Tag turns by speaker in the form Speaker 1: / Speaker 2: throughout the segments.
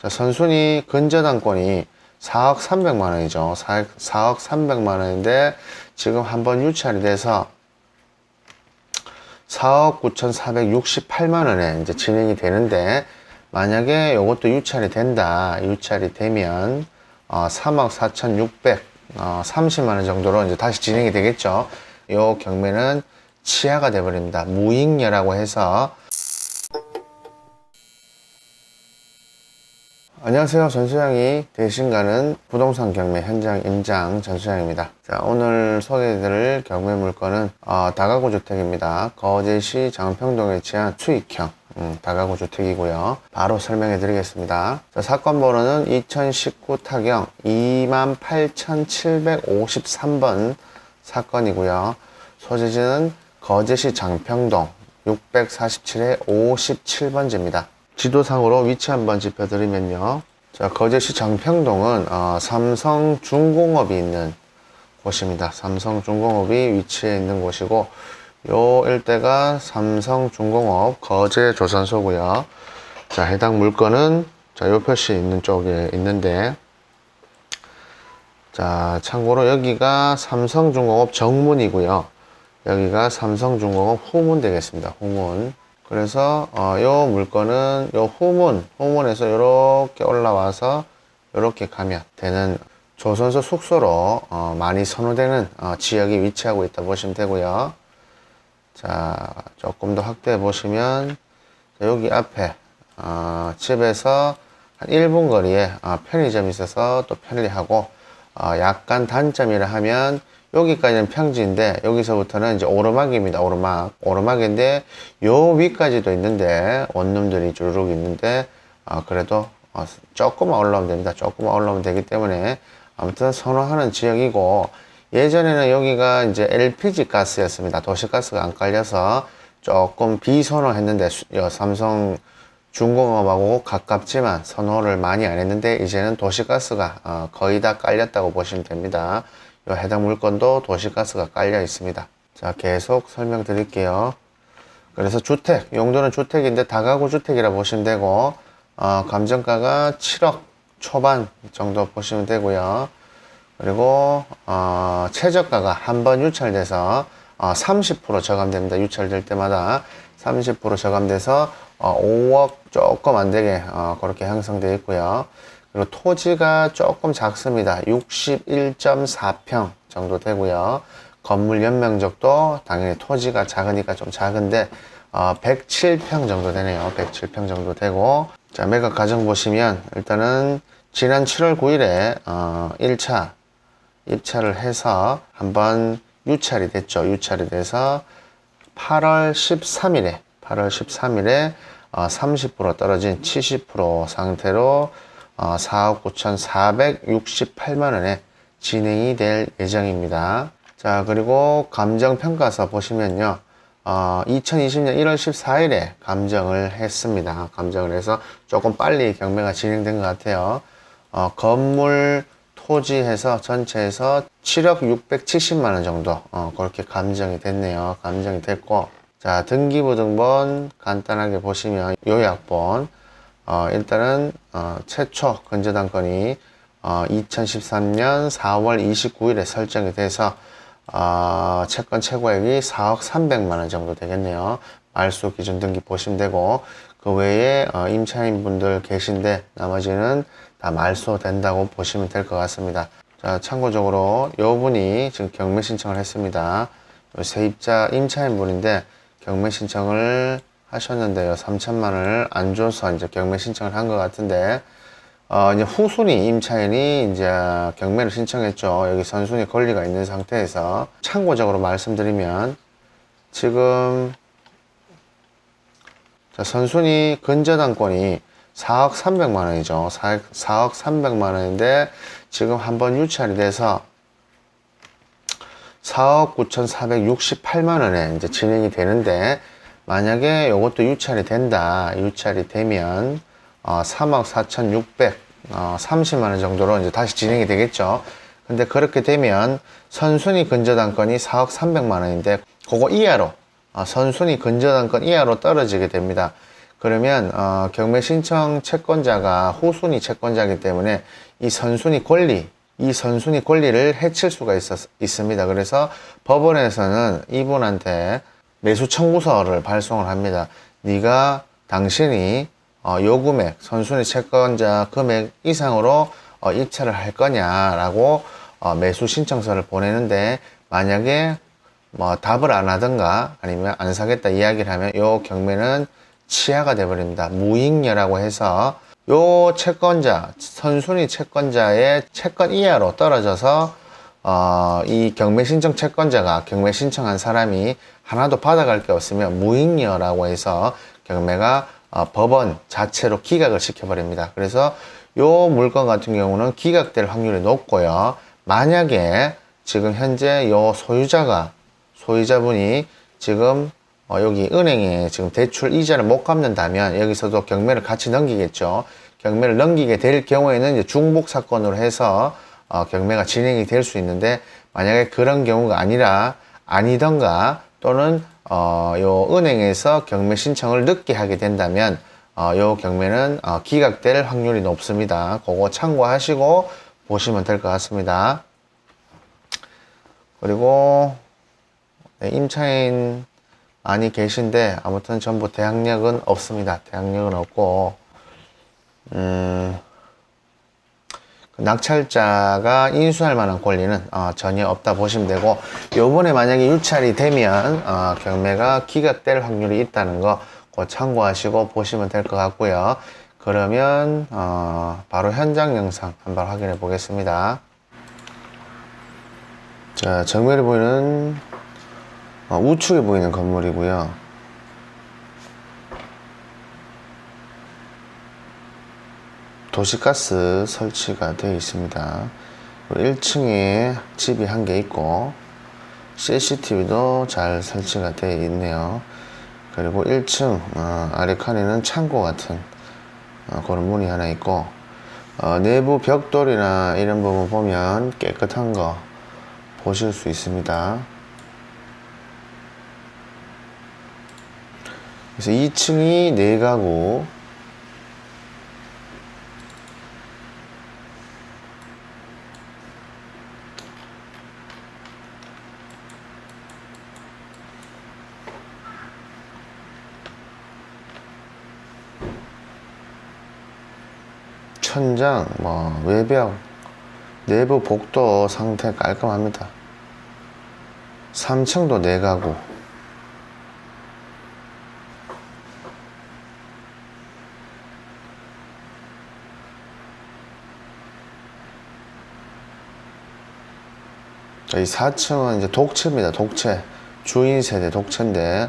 Speaker 1: 자, 선순위 근저당권이 4억 300만 원이죠. 4억, 4억 300만 원인데 지금 한번 유찰이 돼서 4억 9,468만 원에 이제 진행이 되는데 만약에 이것도 유찰이 된다. 유찰이 되면 어, 3억 4,600 어, 30만 원 정도로 이제 다시 진행이 되겠죠. 요 경매는 치하가 돼 버립니다. 무익녀라고 해서 안녕하세요. 전수장이 대신 가는 부동산 경매 현장 임장 전수장입니다. 자, 오늘 소개해드릴 경매 물건은 어, 다가구 주택입니다. 거제시 장평동에 위치한 수익형 음, 다가구 주택이고요. 바로 설명해 드리겠습니다. 자, 사건 번호는 2019 타경 28,753번 사건이고요. 소재지는 거제시 장평동 647의 57번지입니다. 지도상으로 위치 한번 짚어드리면요. 자, 거제시 장평동은 어, 삼성중공업이 있는 곳입니다. 삼성중공업이 위치해 있는 곳이고 요 일대가 삼성중공업 거제조선소고요. 자, 해당 물건은 자, 요 표시 있는 쪽에 있는데 자, 참고로 여기가 삼성중공업 정문이고요. 여기가 삼성중공업 후문 되겠습니다. 후문. 그래서 어, 요 물건은 요 후문, 후문에서 이렇게 올라와서 이렇게 가면 되는 조선소 숙소로 어, 많이 선호되는 어, 지역이 위치하고 있다 보시면 되고요. 자, 조금 더 확대해 보시면 자, 여기 앞에 어, 집에서 한 1분 거리에 어, 편의점이 있어서 또 편리하고 어, 약간 단점이라 하면 여기까지는 평지인데 여기서부터는 이제 오르막입니다. 오르막. 오르막인데 요 위까지도 있는데 원룸들이 주르륵 있는데 어, 그래도 어, 조금만 올라오면 됩니다. 조금만 올라오면 되기 때문에 아무튼 선호하는 지역이고 예전에는 여기가 이제 LPG 가스였습니다. 도시가스가 안 깔려서 조금 비선호했는데 삼성 중공업하고 가깝지만 선호를 많이 안 했는데 이제는 도시가스가 어, 거의 다 깔렸다고 보시면 됩니다. 요 해당 물건도 도시가스가 깔려 있습니다. 자, 계속 설명드릴게요. 그래서 주택, 용도는 주택인데 다가구 주택이라 보시면 되고, 어, 감정가가 7억 초반 정도 보시면 되고요. 그리고, 어, 최저가가 한 번 유찰돼서, 어, 30% 저감됩니다. 유찰될 때마다 30% 저감돼서, 어, 5억 조금 안 되게, 어, 그렇게 형성되어 있고요. 그리고 토지가 조금 작습니다. 61.4평 정도 되고요. 건물 연면적도 당연히 토지가 작으니까 좀 작은데 어, 107평 정도 되네요. 107평 정도 되고 자 매각 과정 보시면 일단은 지난 7월 9일에 어, 1차 입찰을 해서 한번 유찰이 됐죠. 유찰이 돼서 8월 13일에 8월 13일에 어, 30% 떨어진 70% 상태로 어, 4억 9,468만 원에 진행이 될 예정입니다. 자, 그리고 감정평가서 보시면요. 어, 2020년 1월 14일에 감정을 했습니다. 감정을 해서 조금 빨리 경매가 진행된 것 같아요. 어, 건물 토지해서 전체에서 7억 670만 원 정도 어, 그렇게 감정이 됐네요. 감정이 됐고 자 등기부등본 간단하게 보시면 요약본 어, 일단은 어, 최초 건조당권이 어, 2013년 4월 29일에 설정이 돼서 어, 채권 최고액이 4억 300만 원 정도 되겠네요. 말소 기준 등기 보시면 되고 그 외에 어, 임차인 분들 계신데 나머지는 다 말소 된다고 보시면 될 것 같습니다. 자 참고적으로 요 분이 지금 경매 신청을 했습니다. 요 세입자 임차인 분인데 경매 신청을 하셨는데요. 3천만 원을 안 줘서 이제 경매 신청을 한 것 같은데 어, 이제 후순위 임차인이 이제 경매를 신청했죠. 여기 선순위 권리가 있는 상태에서 참고적으로 말씀드리면 지금 자, 선순위 근저당권이 4억 300만 원이죠. 4억, 4억 300만 원인데 지금 한번 유찰이 돼서 4억 9,468만 원에 이제 진행이 되는데 만약에 이것도 유찰이 된다. 유찰이 되면 어, 3억 4,600 어, 30만 원 정도로 이제 다시 진행이 되겠죠. 근데 그렇게 되면 선순위 근저당권이 4억 300만 원인데 그거 이하로 어, 선순위 근저당권 이하로 떨어지게 됩니다. 그러면 어, 경매 신청 채권자가 후순위 채권자이기 때문에 이 선순위 권리, 이 선순위 권리를 해칠 수가 있었, 있습니다. 그래서 법원에서는 이분한테 매수 청구서를 발송을 합니다. 네가 당신이 어, 요 금액, 선순위 채권자 금액 이상으로 어, 입찰을 할 거냐라고 어, 매수 신청서를 보내는데 만약에 뭐 답을 안 하든가 아니면 안 사겠다 이야기를 하면 요 경매는 치하가 돼버립니다. 무익녀라고 해서 요 채권자, 선순위 채권자의 채권 이하로 떨어져서 어, 이 경매 신청 채권자가 경매 신청한 사람이 하나도 받아갈 게 없으면 무익녀라고 해서 경매가 어, 법원 자체로 기각을 시켜버립니다. 그래서 요 물건 같은 경우는 기각될 확률이 높고요. 만약에 지금 현재 요 소유자가 소유자분이 지금 어, 여기 은행에 지금 대출 이자를 못 갚는다면 여기서도 경매를 같이 넘기겠죠. 경매를 넘기게 될 경우에는 이제 중복 사건으로 해서 어, 경매가 진행이 될 수 있는데 만약에 그런 경우가 아니라 아니던가 또는 어, 요 은행에서 경매 신청을 늦게 하게 된다면 어, 요 경매는 어, 기각될 확률이 높습니다. 그거 참고하시고 보시면 될 것 같습니다. 그리고 네, 임차인 많이 계신데 아무튼 전부 대항력은 없습니다. 대항력은 없고 음, 그 낙찰자가 인수할 만한 권리는 어, 전혀 없다 보시면 되고 요번에 만약에 유찰이 되면 어, 경매가 기각될 확률이 있다는 거꼭 참고하시고 보시면 될 것 같고요. 그러면 어, 바로 현장 영상 한번 확인해 보겠습니다. 자 정면에 보이는 어, 우측에 보이는 건물이고요. 도시가스 설치가 되어 있습니다. 1층에 집이 한 개 있고 CCTV도 잘 설치가 되어 있네요. 그리고 1층 어, 아래 칸에는 창고 같은 어, 그런 문이 하나 있고 어, 내부 벽돌이나 이런 부분 보면 깨끗한 거 보실 수 있습니다. 그래서 2층이 네 가구 천장, 뭐 외벽, 내부 복도 상태 깔끔합니다. 3층도 네 가구. 이 4층은 이제 독채입니다. 독채. 주인 세대 독채인데,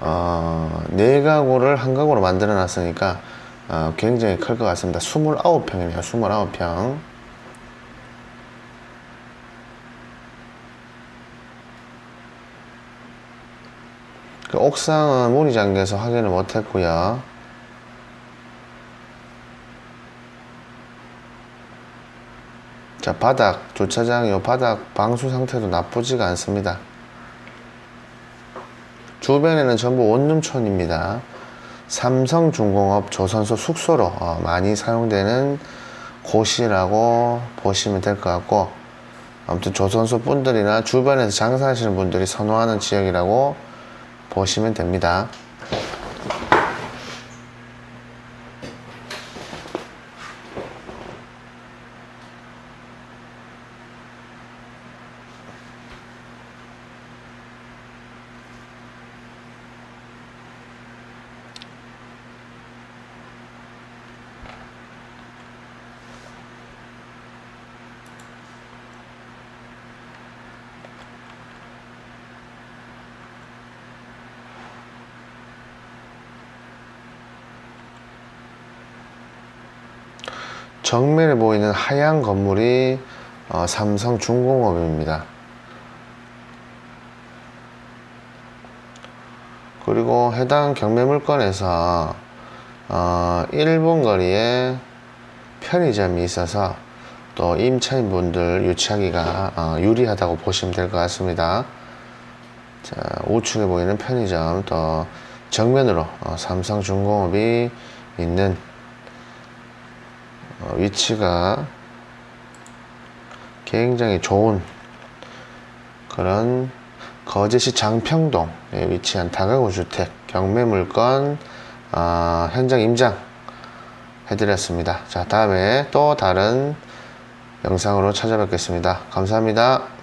Speaker 1: 어, 네 가구를 한 가구로 만들어 놨으니까, 어, 굉장히 클 것 같습니다. 29평이네요. 29평. 그 옥상은 문이 잠겨서 확인을 못 했고요. 자, 바닥, 주차장 요 바닥 방수 상태도 나쁘지가 않습니다. 주변에는 전부 원룸촌입니다. 삼성중공업 조선소 숙소로 어, 많이 사용되는 곳이라고 보시면 될 것 같고 아무튼 조선소 분들이나 주변에서 장사하시는 분들이 선호하는 지역이라고 보시면 됩니다. 정면에 보이는 하얀 건물이 어, 삼성중공업입니다. 그리고 해당 경매 물건에서 어, 1분 거리에 편의점이 있어서 또 임차인분들 유치하기가 어, 유리하다고 보시면 될 것 같습니다. 자, 우측에 보이는 편의점 또 정면으로 어, 삼성중공업이 있는 어, 위치가 굉장히 좋은 그런 거제시 장평동에 위치한 다가구 주택 경매 물건 어, 현장 임장 해드렸습니다. 자 다음에 또 다른 영상으로 찾아뵙겠습니다. 감사합니다.